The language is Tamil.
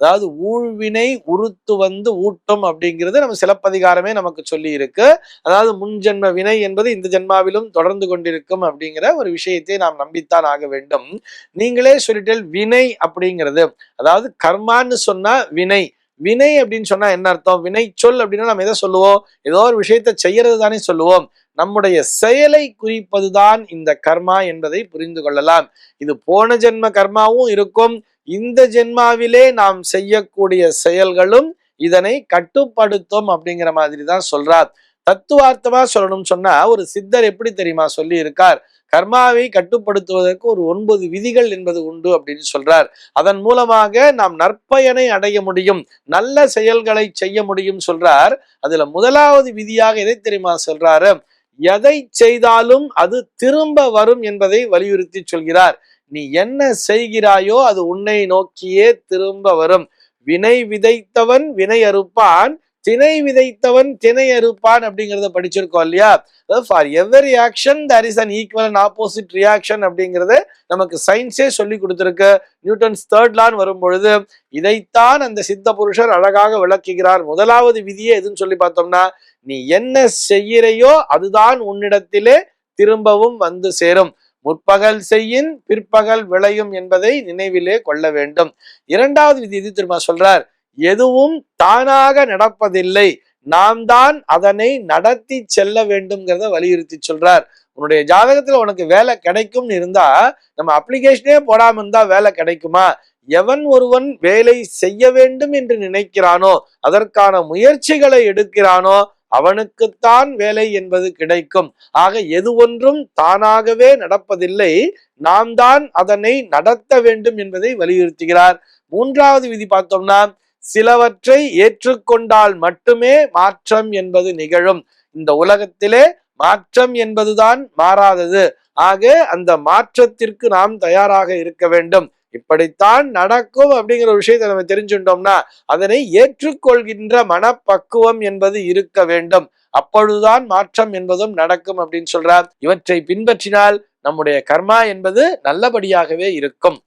அதாவது ஊழ்வினை உறுத்து வந்து ஊட்டும் அப்படிங்கிறது நம்ம சிலப்பதிகாரமே நமக்கு சொல்லி இருக்கு அதாவது முன்ஜென்ம வினை என்பது இந்த ஜென்மாவிலும் தொடர்ந்து கொண்டிருக்கும் அப்படிங்கிற ஒரு விஷயத்தை நாம் நம்பித்தான் ஆக வேண்டும். நீங்களே சொல்லிட்டு வினை அப்படிங்கிறது. அதாவது கர்மான்னு சொன்னா வினை. வினை அப்படின்னு சொன்னா என்ன அர்த்தம்? வினை சொல் அப்படின்னா நம்ம எதை சொல்லுவோம்? ஏதோ ஒரு விஷயத்தை செய்யறது தானே சொல்லுவோம். நம்முடைய செயலை குறிப்பதுதான் இந்த கர்மா என்பதை புரிந்து கொள்ளலாம். இது போன ஜென்ம கர்மாவும் இருக்கும். இந்த ஜென்மாவிலே நாம் செய்யக்கூடிய செயல்களும் இதனை கட்டுப்படுத்தும் அப்படிங்கிற மாதிரி தான் சொல்றார். தத்துவார்த்தமா சொல்லணும்னு சொன்னா ஒரு சித்தர் எப்படி தெரியுமா சொல்லி இருக்கார் கர்மாவை கட்டுப்படுத்துவதற்கு ஒரு ஒன்பது விதிகள் என்பது உண்டு அப்படின்னு சொல்றார். அதன் மூலமாக நாம் நற்பயனை அடைய முடியும் நல்ல செயல்களை செய்ய முடியும் சொல்றார். அதுல முதலாவது விதியாக எதை தெரியுமா சொல்றாரு? எதை செய்தாலும் அது திரும்ப வரும் என்பதை வலியுறுத்தி சொல்கிறார். நீ என்ன செய்கிறாயோ அது உன்னை நோக்கியே திரும்ப வரும். வினை விதைத்தவன் வினை அறுப்பான் திணை விதைத்தவன் திணை அறுப்பான் அப்படிங்கிறத படிச்சிருக்கோம் இல்லையா? For every action there is an equal and opposite reaction அப்படிங்கிறது நமக்கு சயின்ஸே சொல்லி கொடுத்துருக்கு. நியூட்டன்ஸ் தேர்ட் லான் வரும் பொழுது இதைத்தான் அந்த சித்த புருஷர் அழகாக விளக்குகிறார். முதலாவது விதியே எதுன்னு சொல்லி பார்த்தோம்னா நீ என்ன செய்கிறையோ அதுதான் உன்னிடத்திலே திரும்பவும் வந்து சேரும். முற்பகல் செய்யின் பிற்பகல் விளையும் என்பதை நினைவிலே கொள்ள வேண்டும். இரண்டாவது விதி இது திரும்ப சொல்றார்? எதுவும் தானாக நடப்பதில்லை. நாம் தான் அதனை நடத்தி செல்ல வேண்டும்ங்கிறத வலியுறுத்தி சொல்றார். உன்னுடைய ஜாதகத்துல உனக்கு வேலை கிடைக்கும்னு இருந்தா நம்ம அப்ளிகேஷனே போடாம இருந்தா வேலை கிடைக்குமா? எவன் ஒருவன் வேலை செய்ய வேண்டும் என்று நினைக்கிறானோ அதற்கான முயற்சிகளை எடுக்கிறானோ அவனுக்குத்தான் வேலை என்பது கிடைக்கும். ஆக எது ஒன்றும் தானாகவே நடப்பதில்லை. நாம் தான் அதனை நடத்த வேண்டும் என்பதை வலியுறுத்துகிறார். மூன்றாவது விதி பார்த்தோம்னா சிலவற்றை ஏற்றுக்கொண்டால் மட்டுமே மாற்றம் என்பது நிகழும். இந்த உலகத்திலே மாற்றம் என்பதுதான் மாறாதது. ஆக அந்த மாற்றத்திற்கு நாம் தயாராக இருக்க வேண்டும். இப்படித்தான் நடக்கும் அப்படிங்கிற ஒரு விஷயத்தை நம்ம தெரிஞ்சுட்டோம்னா அதனை ஏற்றுக்கொள்கின்ற மனப்பக்குவம் என்பது இருக்க வேண்டும். அப்பொழுதுதான் மாற்றம் என்பதும் நடக்கும் அப்படின்னு சொல்றார். இவற்றை பின்பற்றினால் நம்முடைய கர்மா என்பது நல்லபடியாகவே இருக்கும்.